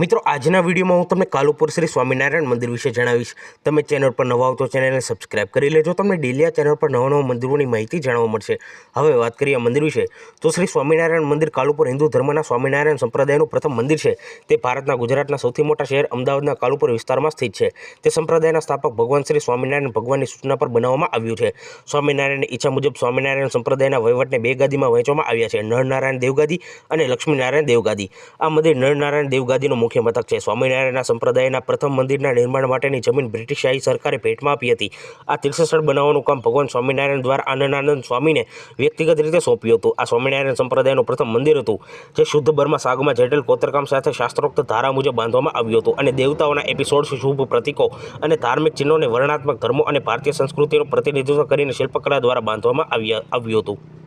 મિત્રો, આજના વિડીયોમાં હું તમને કાલુપુર શ્રી સ્વામિનારાયણ મંદિર વિશે જણાવીશ. તમે ચેનલ પર નવા આવતો ચેનલને સબસ્ક્રાઇબ કરી લેજો. તમને ડેલી આ ચેનલ પર નવા નવા મંદિરોની માહિતી જાણવા મળશે. હવે વાત કરીએ મંદિર વિશે. તો શ્રી સ્વામિનારાયણ મંદિર કાલુપુર હિન્દુ ધર્મના સ્વામિનારાયણ સંપ્રદાયનું પ્રથમ મંદિર છે. તે ભારતના ગુજરાતના સૌથી મોટા શહેર અમદાવાદના કાલુપુર વિસ્તારમાં સ્થિત છે. તે સંપ્રદાયના સ્થાપક ભગવાન શ્રી સ્વામિનારાયણ ભગવાનની સૂચના પર બનાવવામાં આવ્યું છે. સ્વામિનારાયણની ઈચ્છા મુજબ સ્વામિનારાયણ સંપ્રદાયના વહીવટને બે ગાદીમાં વહેંચવામાં આવ્યા છે. નરનારાયણ દેવગાદી અને લક્ષ્મીનારાયણ દેવગાદી. આ મંદિર નરનારાયણ દેવગાદીનો મુખ્ય મથક છે. સ્વામિનારાયણના સંપ્રદાયના પ્રથમ મંદિરના નિર્માણ માટેની જમીન બ્રિટિશ શાહી સરકારે ભેટમાં આપી હતી. આ તીર્થસ્થળ બનાવવાનું કામ ભગવાન સ્વામિનારાયણ દ્વારા આનંદાનંદ સ્વામીને વ્યક્તિગત રીતે સોંપ્યું હતું. આ સ્વામિનારાયણ સંપ્રદાયનું પ્રથમ મંદિર હતું, જે શુદ્ધ બર્મા સાગમાં જટિલ કોતરકામ સાથે શાસ્ત્રોક્ત ધારા મુજબ બાંધવામાં આવ્યું હતું અને દેવતાઓના એપિસોડ શુભ પ્રતીકો અને ધાર્મિક ચિહ્નોને વર્ણાત્મક ધર્મો અને ભારતીય સંસ્કૃતિનું પ્રતિનિધિત્વ કરીને શિલ્પકલા દ્વારા બાંધવામાં આવ્યા, આવ્યું હતું.